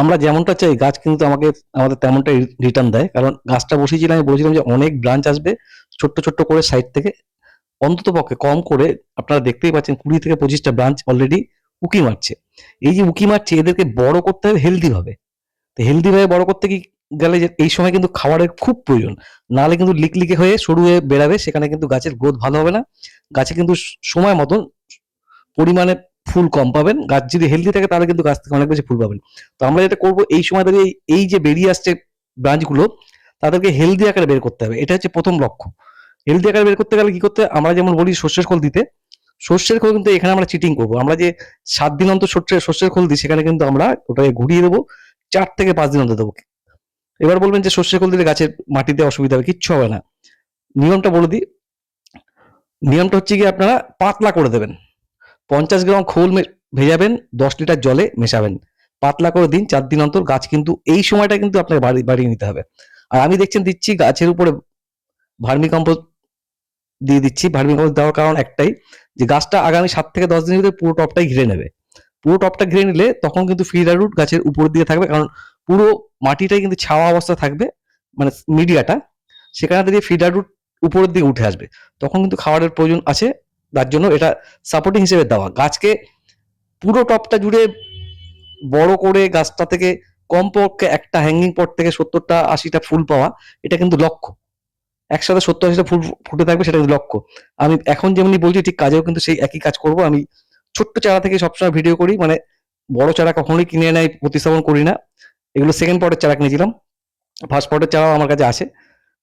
আমরা যেমনটা চাই, গাছ কিন্তু আমাকে, আমাদের তেমনটা রিটার্ন দেয়। কারণ গাছটা বসিয়েছিলাম, আমি বলেছিলাম যে অনেক ব্রাঞ্চ আসবে, ছোট্ট ছোট্ট করে সাইড থেকে, অন্তত পক্ষে কম করে, আপনারা দেখতেই পাচ্ছেন, কুড়ি থেকে পঁচিশটা ব্রাঞ্চ অলরেডি উকি মারছে। এই যে উকি মারছে, এদেরকে বড় করতে হবে হেলদি ভাবে। তো হেলদি ভাবে বড় করতে কি গেলে যে, এই সময় কিন্তু খাবারের খুব প্রয়োজন। নাহলে কিন্তু লিকলিকে হয়ে, সরু হয়ে বেরাবে সেখানে কিন্তু গাছের গ্রোথ ভালো হবে না। গাছে কিন্তু সময় মতন, পরিমাণে ফুল কম পাবেন। গাছ যদি হেলদি থাকে, তাহলে কিন্তু গাছ থেকে অনেক বেশি ফুল পাবেন। তো আমরা যেটা করব, এই সময় দাঁড়িয়ে এই- যে বেরিয়ে আসছে ব্রাঞ্চগুলো, তাদেরকে হেলদি আকারে বের করতে হবে। এটা হচ্ছে প্রথম লক্ষ্য। হেলদি আকারে বের করতে গেলে কি করতে? আমরা যেমন বলি সর্ষের খোল দিতে। সর্ষের খোল কিন্তু এখানে আমরা চিটিং করব। আমরা যে সাত দিন অন্তর সর্ষের সর্ষের খোল দিই, সেখানে কিন্তু আমরা ওটাকে ঘুরিয়ে দেবো, চার থেকে পাঁচ দিন অন্তর দেবো। এবার বলবেন যে সর্ষের খোল দিলে গাছের মাটিতে অসুবিধা হবে, কিচ্ছু হবে না। নিয়মটা বলে দিই। নিয়মটা হচ্ছে কি আপনারা পাতলা করে দেবেন। পঞ্চাশ গ্রাম খোল ভেজাবেন, দশ লিটার জলে মেশাবেন। পাতলা করে দিন, চার দিন অন্তর গাছ কিন্তু এই সময়টা কিন্তু আপনাকে বাড়ি বাড়িয়ে নিতে হবে। আর আমি দেখছেন দিচ্ছি গাছের উপরে ভার্মি কম্পোস্ট দিয়ে দিচ্ছি। ভার্মি কম্পোস্ট দেওয়ার কারণ একটাই যে গাছটা আগামী সাত থেকে দশ দিনের ভিতরে পুরো টপটাই ঘিরে নেবে। পুরো টপটা ঘিরে নিলে তখন কিন্তু ফিডার রুট গাছের উপর দিয়ে থাকবে, কারণ পুরো মাটিটাই কিন্তু ছাওয়া অবস্থা থাকবে মানে মিডিয়াটা। সেখানে দিয়ে ফিডার রুট উপরের দিকে উঠে আসবে। তখন কিন্তু খাবারের প্রয়োজন আছে। তার জন্য এটা সাপোর্টিং হিসেবে দেওয়া। গাছকে পুরো টপটা জুড়ে বড় করে গাছটা থেকে কমপক্ষে একটা হ্যাঙ্গিং পট থেকে সত্তরটা, আশিটা ফুল পাওয়া, এটা কিন্তু লক্ষ্য। একসাথে সত্তর, আশিটা ফুল ফুটে থাকবে সেটা কিন্তু লক্ষ্য। আমি এখন যেমনি বলছি, ঠিক কাজেও কিন্তু সেই একই কাজ করব। আমি ছোট্ট চারা থেকে সবসময় ভিডিও করি মানে বড় চারা কখনোই কিনে এনে প্রতিস্থাপন করি না। এগুলো সেকেন্ড পটের চারা কিনেছিলাম। ফার্স্ট পটের চারাও আমার কাছে আছে।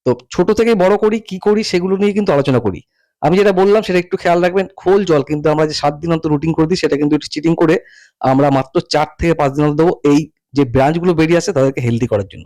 তো ছোট থেকে বড় করি, কি করি সেগুলো নিয়ে কিন্তু আলোচনা করি। আমি যেটা বললাম, সেটা একটু খেয়াল রাখবেন, খোল জল, কিন্তু আমরা যে সাত দিন অন্তর রুটিন করে দিই, সেটা কিন্তু চিটিং করে আমরা মাত্র চার থেকে পাঁচ দিন অন্তর দেবো। এই যে ব্রাঞ্চগুলো বেরিয়ে আসে, তাদেরকে হেলদি করার জন্য।